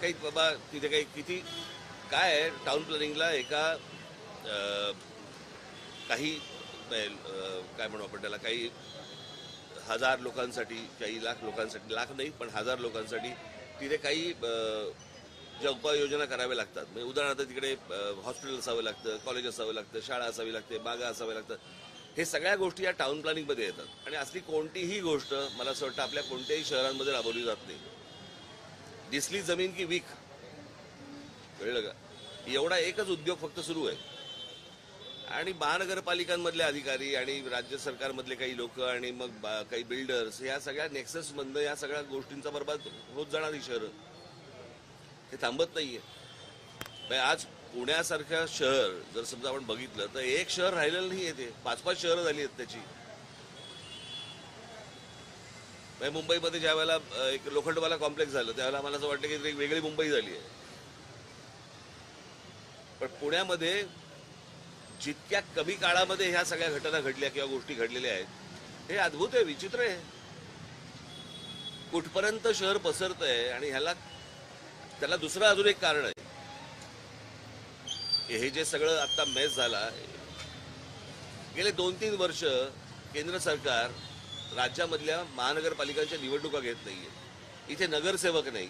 काही बाबा तिथे काही किती काय आहे टाउन प्लॅनिंगला एका काही काय म्हणू आपण त्याला काही हजार लोकांसाठी काही लाख लोकांसाठी लाख नाही पण हजार लोकांसाठी तिथे काही ज्या उपाययोजना कराव्या लागतात. म्हणजे उदाहरणार्थ तिकडे हॉस्पिटल असावं लागतं कॉलेज असावं लागतं शाळा असावी लागते बागा असाव्या लागतात. हे सगळ्या गोष्टी या टाउन प्लॅनिंगमध्ये येतात. आणि असली कोणतीही गोष्ट मला असं वाटतं आपल्या कोणत्याही शहरांमध्ये राबवली जात नाही. दिसली जमीन की वीक. कळलं का? एवढा एकच उद्योग फक्त सुरू आहे. आणि महानगरपालिकांमधले अधिकारी आणि राज्य सरकारमधले काही लोक आणि मग बा- काही बिल्डर्स या सगळ्या नेक्सस मधनं या सगळ्या गोष्टींचा बरबाद होत जाणारी शहरं. हे थांबत नाहीये. आज पुण्यासारखं शहर जर समजा आपण बघितलं तर एक शहर राहिलेलं नाही आहे ते. पाच पाच शहरं झाली आहेत त्याची. म्हणजे मुंबईमध्ये ज्या वेळेला एक लोखंडवाला कॉम्प्लेक्स झालं त्यावेळेला मला असं वाटलं की एक वेगळी मुंबई झाली आहे. पण पुण्यामध्ये जितक्या कमी काळामध्ये ह्या सगळ्या घटना घडल्या किंवा गोष्टी घडलेल्या आहेत हे अद्भुत आहे विचित्र आहे. कुठपर्यंत शहर पसरत आहे आणि ह्याला त्याला दुसरं अजून एक कारण आहे. हे जे सगळं आता मेस झाला गेले दोन तीन वर्ष केंद्र सरकार राज्यामधल्या महानगरपालिकांच्या निवडणुका घेत नाहीये. इथे नगरसेवक नाही.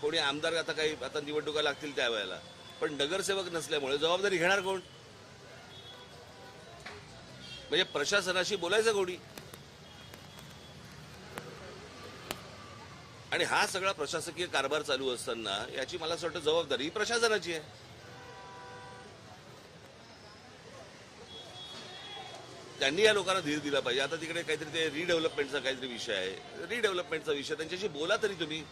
कोणी आमदार आता काही आता निवडणुका लागतील त्यावेळेला. पण नगरसेवक नसल्यामुळे जबाबदारी घेणार कोण? म्हणजे प्रशासनाशी बोलायचं कोणी? आणि हा सगळा प्रशासकीय कारभार चालू असताना याची मला असं वाटतं जबाबदारी प्रशासनाची आहे. त्यांनी या लोकांना धीर दिला पाहिजे. आता तिकडे काहीतरी ते रिडेव्हलपमेंटचा काहीतरी विषय आहे. रिडेव्हलपमेंटचा विषय. त्यांच्याशी बोला तरी तुम्ही.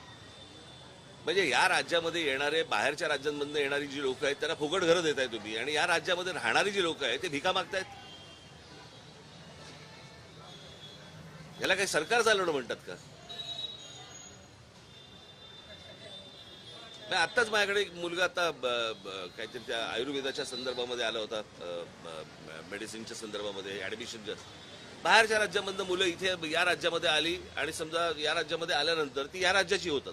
म्हणजे या राज्यामध्ये येणारे बाहेरच्या राज्यांमधून येणारी जी लोक आहेत त्यांना फुकट घरं देताय तुम्ही. आणि या राज्यामध्ये राहणारी जी लोक आहेत ते भिका मागतायत. याला काही सरकार चालवणं म्हणतात का? नाही आत्ताच माझ्याकडे एक मुलगा आता काहीतरी त्या आयुर्वेदाच्या संदर्भामध्ये आला होता मेडिसिनच्या संदर्भामध्ये ऍडमिशनच्या बाहेरच्या राज्यामधनं मुलं इथे या राज्यामध्ये आली आणि समजा या राज्यामध्ये आल्यानंतर ती या राज्याची होतात.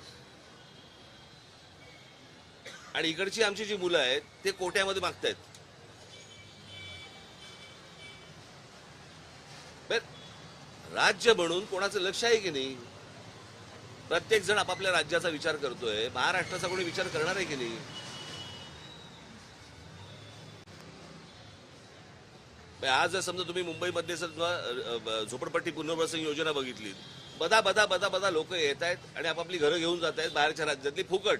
आणि इकडची आमची जी मुलं आहेत ते कोट्यामध्ये मागतायत. राज्य म्हणून कोणाचं लक्ष आहे की नाही? प्रत्येक जण आपापल्या राज्याचा विचार करतोय. महाराष्ट्राचा कोणी विचार करणार आहे की नाही? आज जर समजा तुम्ही मुंबईमध्ये समजा झोपडपट्टी पुनर्वसन योजना बघितली बदा बदा बदा बदा लोक येत आहेत आणि आपापली घरं घेऊन जात आहेत बाहेरच्या राज्यातली फुकट.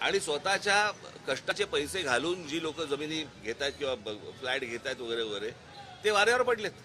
आणि स्वतःच्या कष्टाचे पैसे घालून जी लोक जमिनी घेत आहेत किंवा फ्लॅट घेत आहेत वगैरे वगैरे ते वाऱ्यावर पडलेत.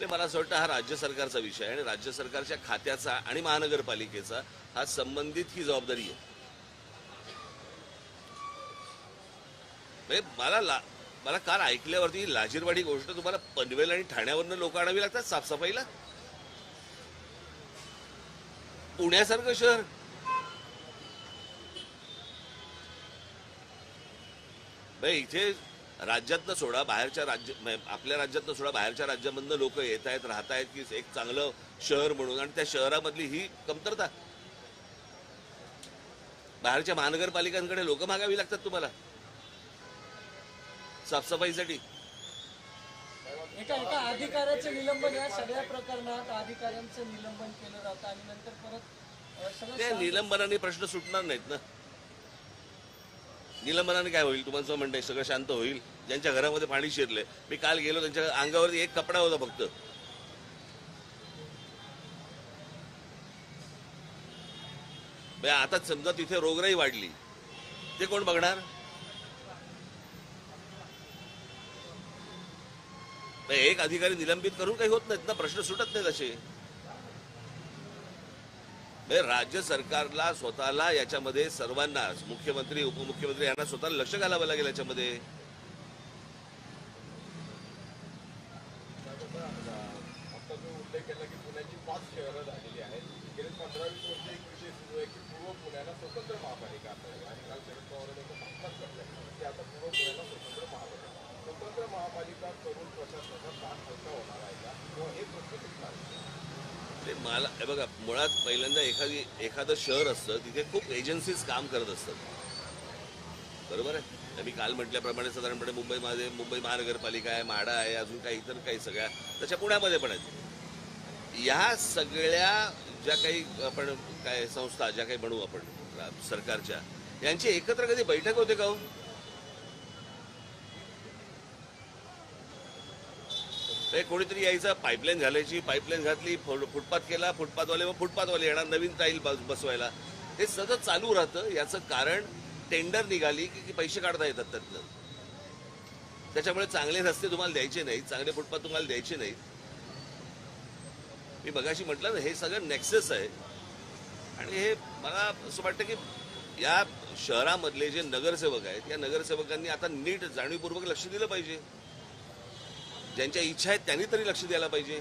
ते मला असं वाटतं हा राज्य सरकारचा विषय आहे आणि राज्य सरकारच्या खात्याचा आणि महानगरपालिकेचा हा संबंधित ही जबाबदारी आहे. म्हणजे मला ला मला काल ऐकल्यावरती ही लाजीरवाडी गोष्ट तुम्हाला पनवेल आणि ठाण्यावरनं लोक आणावी लागतात साफसफाईला? पुण्यासारखं शहर? इथे राज्यातनं सोडा बाहेरच्या राज्य आपल्या राज्यातनं सोडा बाहेरच्या राज्यामधनं लोक येत आहेत राहत आहेत की एक चांगलं शहर म्हणून. आणि त्या शहरामधली ही कमतरता. बाहेरच्या महानगरपालिकांकडे लोक मागावी लागतात तुम्हाला. साफसफाईसाठी. एका एका अधिकाऱ्याचं निलंबन या सगळ्या प्रकरणात अधिकाऱ्यांचं निलंबन केलं जातं आणि नंतर परत त्या निलंबनाने प्रश्न सुटणार नाहीत ना. निलंबनाने काय होईल? तुम्हाला म्हणताय सगळं शांत होईल. ज्यांच्या घरामध्ये पाणी शिरले. मी काल गेलो त्यांच्या अंगावरती एक कपडा होता फक्त. आता समजा तिथे रोगराई वाढली. ते कोण बघणार? एक अधिकारी निलंबित करून काही होत नाहीत ना? प्रश्न सुटत नाहीत असे. म्हणजे राज्य सरकारला स्वतःला याच्यामध्ये सर्वांना मुख्यमंत्री उपमुख्यमंत्री यांना स्वतःला लक्ष घालावं लागेल याच्यामध्ये? आता उल्लेख केला की पुण्याची पाच झालेली पूर्व पुण्याला स्वतंत्र महापालिका आता पूर्व पुण्याला स्वतंत्र महापालिका. स्वतंत्र महापालिका करून प्रशासनाचा ताण हलका होणार आहे का? किंवा हे प्रश्न सुटणार ते मला हे बघा मुळात पहिल्यांदा एखादी एखादं शहर असतं तिथे खूप एजन्सीज काम करत असतात. बरोबर आहे? मी काल म्हटल्याप्रमाणे साधारणपणे मुंबईमध्ये मुंबई महानगरपालिका आहे म्हाडा आहे अजून काही इतर काही सगळ्या तशा पुण्यामध्ये पण आहेत. या सगळ्या ज्या काही आपण काय संस्था ज्या काही म्हणू आपण सरकारच्या यांची एकत्र कधी बैठक होते का हो? ते कोणीतरी यायचं पाईपलाईन घालायची पाईपलाईन घातली फुटपाथ केला फुटपाथवाले मग फुटपाथवाले येणार नवीन टाईल बसवायला. हे सतत चालू राहतं. याचं कारण टेंडर निघाली की की पैसे काढता येतात त्यातलं त्याच्यामुळे चांगले रस्ते तुम्हाला द्यायचे नाहीत चांगले फुटपाथ तुम्हाला द्यायचे नाहीत. मी बघाशी म्हटलं ना हे सगळं नेक्सस आहे. आणि हे मला असं वाटतं की या शहरामधले जे नगरसेवक आहेत या नगरसेवकांनी आता नीट जाणीवपूर्वक लक्ष दिलं पाहिजे. ज्यांच्या इच्छा आहेत त्यांनी तरी लक्ष द्यायला पाहिजे.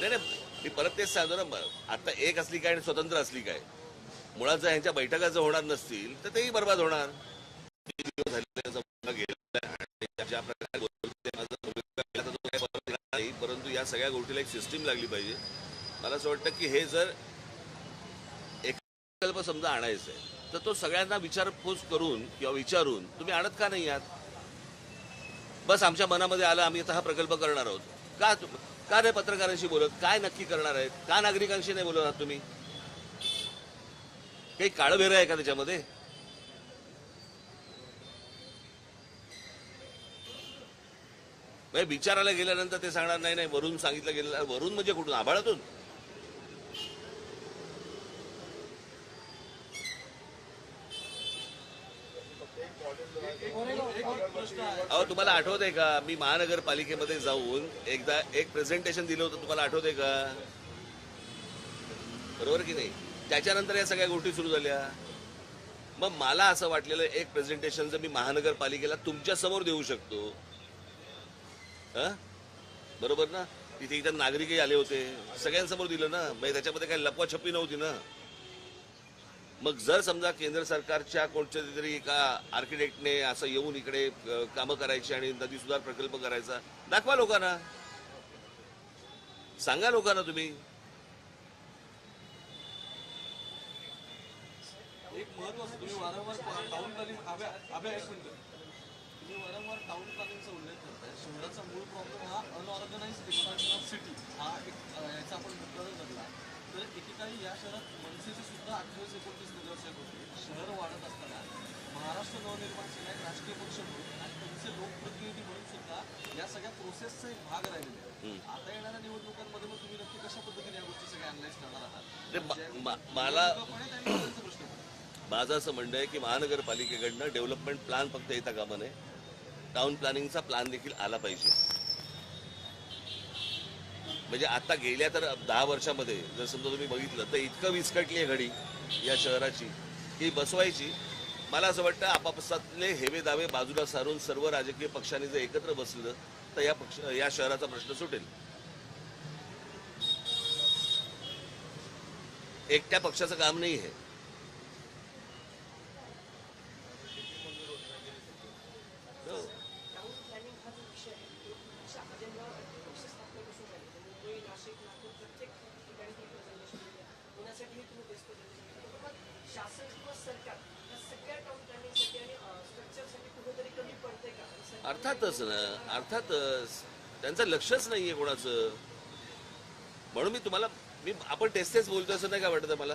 नाही नाही मी परत तेच सांगतो ना आता एक असली काय आणि स्वतंत्र असली काय. मुळात जर ह्यांच्या बैठका जर होणार नसतील तर तेही बर्बाद होणार. नाही परंतु या सगळ्या गोष्टीला एक सिस्टीम लागली पाहिजे. मला असं वाटतं की हे जर एक प्रकल्प समजा आणायचं आहे तर तो सगळ्यांना विचारपूस करून किंवा विचारून तुम्ही आणत का नाही आहात? बस आमच्या मनामध्ये आलं आम्ही आता हा प्रकल्प करणार आहोत. का का नाही पत्रकारांशी बोलत? काय नक्की करणार आहेत? का नागरिकांशी नाही बोलत आहात तुम्ही? काही काळभेर आहे का त्याच्यामध्ये? म्हणजे विचारायला गेल्यानंतर ते सांगणार नाही नाही वरून सांगितलं गेलं वरून म्हणजे कुठून? आभाळातून? अहो तुम्हाला आठवत आहे का? मी महानगरपालिकेमध्ये जाऊन एकदा एक प्रेझेंटेशन दिलं होतं. तुम्हाला आठवत आहे का? बरोबर की नाही? त्याच्यानंतर या सगळ्या गोष्टी सुरू झाल्या. मग मला असं वाटलेलं एक प्रेझेंटेशन जर मी महानगरपालिकेला तुमच्यासमोर देऊ शकतो. बरोबर ना? तिथे इथं नागरिकही आले होते. सगळ्यांसमोर दिलं ना? म्हणजे त्याच्यामध्ये काही लपवाछपी नव्हती ना? मग जर समजा केंद्र सरकारच्या कोणत्या तरी एका आर्किटेक्टने असं येऊन इकडे कामं करायची आणि नदी सुधार प्रकल्प करायचा दाखवा लोकांना. सांगा लोकांना तुम्ही. एक महत्वाचं तुम्ही वारंवार टाउन प्लॅनिंग हव्या एक मिनिट. तुम्ही वारंवार टाउन प्लॅनिंगचा उल्लेख करताय. शहराचा मूळ प्रॉब्लेम हा अनऑर्गनाइज एक्सपान्शन ऑफ सिटी हा एक याचा आपण मुद्दा धरला. तर एकेकाळी या शहरात मनसेचे सुद्धा अठ्ठावीस एकोणतीस नगरसेवक होते. शहर वाढत असताना महाराष्ट्र नवनिर्माण सेना एक राजकीय पक्ष म्हणून आणि तुमचे लोकप्रतिनिधी म्हणून सुद्धा या सगळ्या प्रोसेसचा एक भाग राहिलेले आहे आता येणाऱ्या निवडणुकांमध्ये मग तुम्ही नक्की कशा पद्धतीने या गोष्टी सगळ्या अनलाइज करणार आहात? ते म- म- मला. माझं असं म्हणणं आहे की महानगरपालिकेकडनं डेव्हलपमेंट प्लॅन फक्त येता कामा नये टाउन प्लॅनिंगचा प्लॅन देखील आला पाहिजे. म्हणजे आता गेल्या तर दहा वर्षामध्ये जर समजा तुम्ही बघितलं तर इतकं विस्कटली आहे घडी या शहराची की बसवायची. मला असं वाटतं आपापसातले हेवे दावे बाजूला सारून सर्व राजकीय पक्षांनी जर एकत्र बसलं तर या पक्ष या शहराचा प्रश्न सुटेल. एकट्या पक्षाचं काम नाही आहे हो. टाउन प्लॅनिंग हा जो विषय आहे तो अशा अजेंडा पक्ष स्थापनेपासून झाली तर मुंबई नाशिक नागपूर प्रत्येक ठिकाणी ती प्रेझेंटेशन दिली आहे पुण्यासाठीही तुम्ही तेच प्रेझेंटेशन दिलं पण शासन किंवा सरकार सगळ्या आणि स्ट्रक्चरसाठी कुठेतरी कमी पडते का अर्थातच ना अर्थातच. त्यांचं लक्षच नाहीये कोणाचं. म्हणून मी तुम्हाला मी आपण टेस्टेच बोलतो असं नाही का वाटत मला?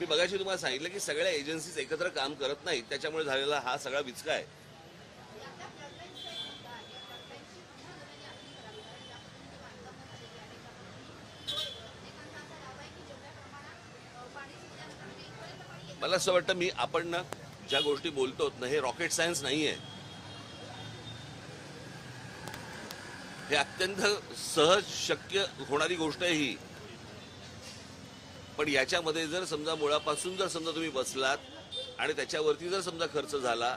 मी बघाशी तुम्हाला सांगितलं की सगळ्या एजन्सीज एकत्र काम करत नाहीत त्याच्यामुळे झालेला हा सगळा विचका आहे. मला असं वाटतं मी आपण ना ज्या गोष्टी बोलतो ना हे रॉकेट सायन्स नाही आहे हे अत्यंत सहज शक्य होणारी गोष्ट आहे ही. पण याच्यामध्ये जर समजा मुळापासून जर समजा तुम्ही बसलात आणि त्याच्यावरती जर समजा खर्च झाला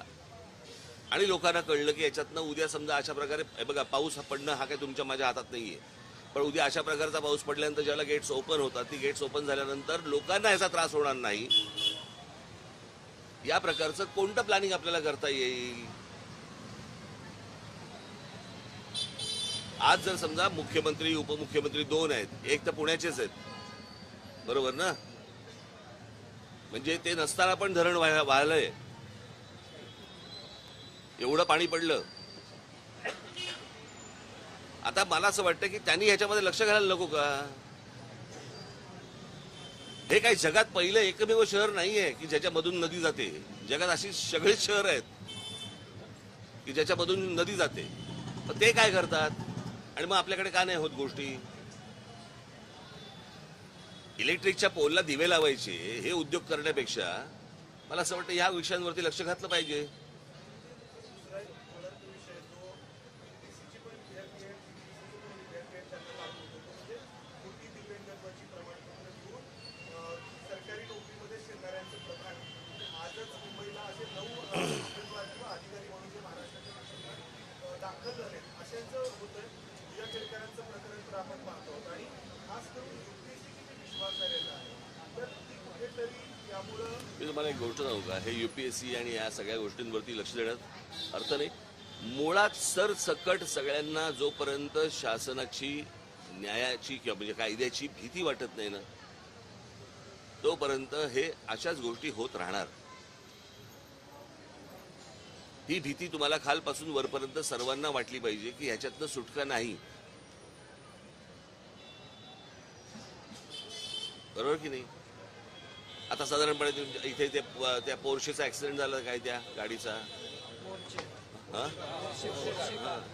आणि लोकांना कळलं की याच्यातनं उद्या समजा अशा प्रकारे बघा पाऊस पडणं हा काही तुमच्या माझ्या हातात नाहीये. पण उद्या अशा प्रकारचा पाऊस पडल्यानंतर ज्याला गेट्स ओपन होतात ती गेट्स ओपन झाल्यानंतर लोकांना याचा त्रास होणार नाही. या प्रकारचं कोणतं प्लॅनिंग आपल्याला करता येईल? आज जर समजा मुख्यमंत्री उपमुख्यमंत्री दोन आहेत एक तर पुण्याचेच आहेत. बरोबर ना? म्हणजे ते नसताना पण धरण वाह- वाहलंय एवढं पाणी पडलं. आता मला असं वाटतं की त्यांनी ह्याच्यामध्ये लक्ष घालायला नको का? हे काही जगात पहिलं एकमेव शहर नाहीये की ज्याच्यामधून नदी जाते. जगात अशी सगळेच शहर आहेत की ज्याच्यामधून नदी जाते. पण ते काय करतात? आणि मग आपल्याकडे का नाही होत गोष्टी? इलेक्ट्रिकच्या पोलला दिवे लावायचे हे उद्योग करण्यापेक्षा मला असं वाटतं ह्या विषयांवरती लक्ष घातलं पाहिजे सरकारी नोकरीमध्ये शिरणाऱ्यांचं प्रमाण आजच मुंबईला असे नऊ उमेदवार किंवा अधिकारी म्हणून जे महाराष्ट्राच्या ठिकाणी, अ, दाखल झाले अशांचं होतंय या शेतकऱ्यांचं प्रकरण तर आपण पाहतो आहोत. आणि खास करून युपीएससी किती विश्वासार्हता आहे? तर ती कुठेतरी यामुळं मी तुम्हाला एक गोष्ट सांगू का? हे युपीएससी आणि या सगळ्या गोष्टींवरती लक्ष देण्यात अर्थ नाही. मुळात सरसकट सगळ्यांना जोपर्यंत शासनाची न्यायाची किंवा म्हणजे कायद्याची भीती वाटत नाही ना तोपर्यंत हे अशाच गोष्टी होत राहणार. ही भीती तुम्हाला खालपासून वरपर्यंत सर्वांना वाटली पाहिजे की ह्याच्यातनं सुटका नाही. बरोबर की नाही? आता साधारणपणे इथे प- त्या पोर्शेचा ऍक्सिडेंट झाला काय त्या गाडीचा? हा?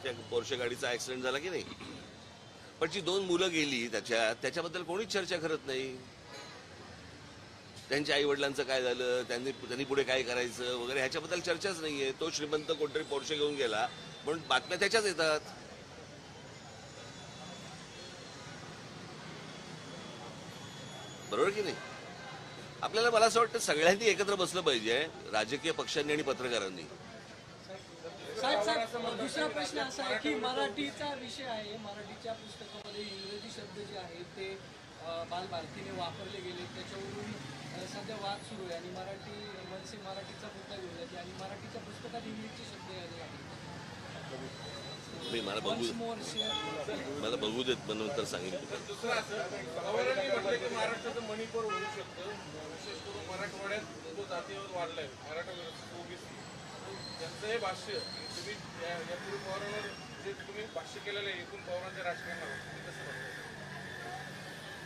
त्या पोर्शे गाडीचा ऍक्सिडेंट झाला की नाही? पण जी दोन मुलं गेली त्याच्यात त्याच्याबद्दल कोणीच चर्चा करत नाही. त्यांच्या आई वडिलांचं काय झालं? त्यांनी त्यांनी पुढे काय करायचं? वगैरे ह्याच्याबद्दल चर्चाच नाहीये. तो श्रीमंत कोणतरी पोर्शे घेऊन गेला. म्हणून बातम्या त्याच्याच येतात. बरोबर की नाही? आपल्याला मला असं वाटतं सगळ्यांनी एकत्र बसलं पाहिजे राजकीय पक्षांनी आणि पत्रकारांनी. साहेब साहेब दुसरा प्रश्न असा आहे की मराठीचा विषय आहे मराठीच्या पुस्तकामध्ये इंग्रजी शब्द जे आहेत ते बालभारतीने वापरले गेले त्याच्यावरून सध्या वाद सुरू आहे आणि मराठी मनसे मराठीचा मुद्दा घेऊन जाते आणि मराठीच्या पुस्तकात इंग्लिशचे शब्द आले आहेत. मी मला बघू. मला बघू देत मग नंतर ओबीसी त्यांचं भाष्य तुम्ही या- यापूर्वी पवारांवर जे तुम्ही भाष्य केलेलं आहे एकूण पवारांच्या राजकारणावर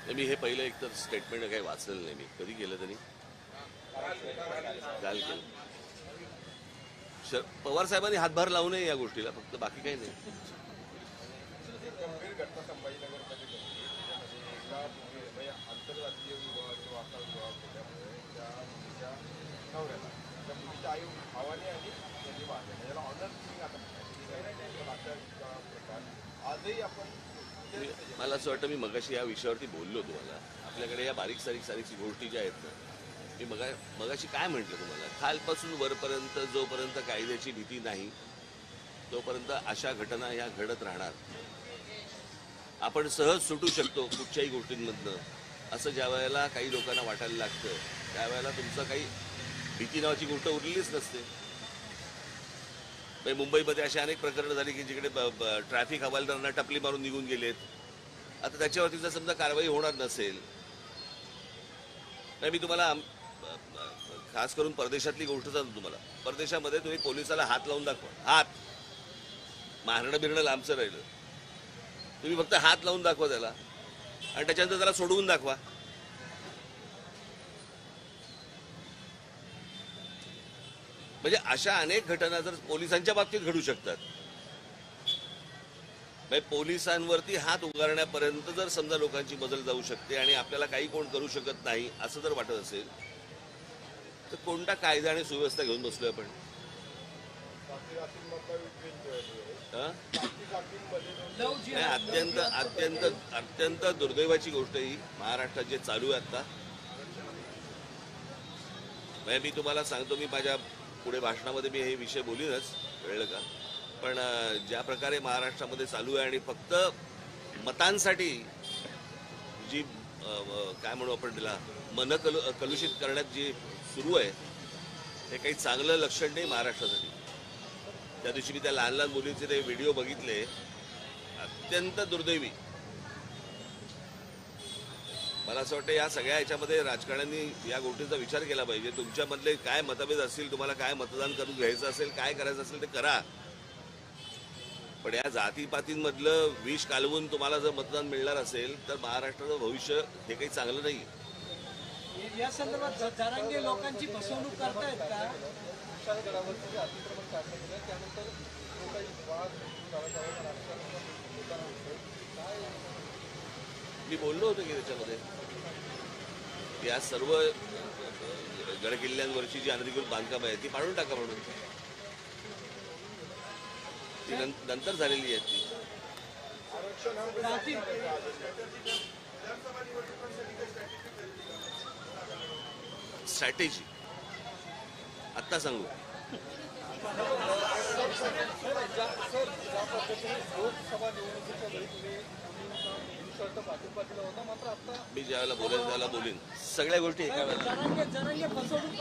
मी हे पहिलं एक तर स्टेटमेंट काही वाचलेलं नाही मी. कधी केलं त्यांनी? काल केलं. पवार साहेबांनी हातभार लावू नये या गोष्टीला फक्त बाकी काही नाही. म्हणजे आंतरराष्ट्रीय विवाह किंवा असा विवाह केल्यामुळे त्या मुलीच्या नवऱ्याला त्या मुलीच्या आई भावाने आणि त्यांनी वाढले याला ऑनर किंग आता म्हणतात. अशा प्रकार. आजही आपण मी- मला असं वाटतं मी मगाशी या विषयावरती बोललो तुम्हाला. आपल्याकडे या बारीक सारीक सारीक गोष्टी ज्या आहेत ना मी मगा मगाशी काय म्हटलं तुम्हाला? खालपासून वरपर्यंत जोपर्यंत कायद्याची भीती नाही तोपर्यंत अशा घटना ह्या घडत राहणार. आपण सहज सुटू शकतो कुठच्याही गोष्टींमधनं. असं ज्या वेळेला काही लोकांना वाटायला लागतं त्यावेळेला तुमचं काही भीती नावाची गोष्ट उरलेलीच नसते. म्हणजे मुंबईमध्ये अशी अनेक प्रकरणं झाली की जिकडे ट्रॅफिक हवालदारांना टपली मारून निघून गेलेत. आता त्याच्यावरती जर समजा कारवाई होणार नसेल नाही मी तुम्हाला खास करून परदेशातली गोष्ट सांगतो तुम्हाला. परदेशामध्ये तुम्ही पोलिसाला हात लावून दाखवा. हात. मारणं बिरणं लांबचं राहिलं. तुम्ही फक्त हात लावून दाखवा त्याला. आणि त्याच्यानंतर त्याला सोडवून दाखवा. म्हणजे अशा अनेक घटना जर पोलिसांच्या बाबतीत घडू शकतात. म्हणजे पोलिसांवरती हात उगारण्यापर्यंत जर समजा लोकांची बदल जाऊ शकते आणि आपल्याला काही कोण करू शकत नाही असं जर वाटत असेल तर कोणता कायदा आणि सुव्यवस्था घेऊन बसलोय आपण? आहे अत्यंत अत्यंत अत्यंत दुर्दैवाची गोष्ट ही महाराष्ट्रात जे चालू आहे आता. म्हणजे मी तुम्हाला सांगतो मी माझ्या पुढे भाषणामध्ये मी हे विषय बोलीनच कळलं का? पण ज्या प्रकारे महाराष्ट्रामध्ये चालू आहे आणि फक्त मतांसाठी जी काय म्हणू आपण तिला मन कलु कलुषित करण्यात जी सुरू आहे हे काही चांगलं लक्षण नाही महाराष्ट्रासाठी. त्या दिवशी मी त्या लहान लहान मुलींचे ते व्हिडिओ बघितले अत्यंत दुर्दैवी. मला असं वाटतं या सगळ्या याच्यामध्ये राजकारण्यांनी या गोष्टीचा विचार केला पाहिजे. तुमच्यामधले काय मतभेद असतील तुम्हाला काय मतदान करून घ्यायचं असेल काय करायचं असेल ते करा. पण या जातीपातींमधलं विष कालवून तुम्हाला जर मतदान मिळणार असेल तर महाराष्ट्राचं भविष्य हे काही चांगलं नाही. आहे या संदर्भात जरांगे लोकांची फसवणूक करतायत का? अतिक्रमण काढण्यात त्यानंतर जो काही वाद काय मी बोललो होतो की त्याच्यामध्ये. या सर्व गडकिल्ल्यांवरची जी अनधिकृत बांधकाम आहे ती पाडून टाका म्हणून. ती नंतर झालेली आहे ती. जाती स्ट्रॅटेजी आत्ता सांगू. ज्या मी ज्यावेळेला बोलेन त्यावेळेला बोलीन. सगळ्या गोष्टी एका वेळेला.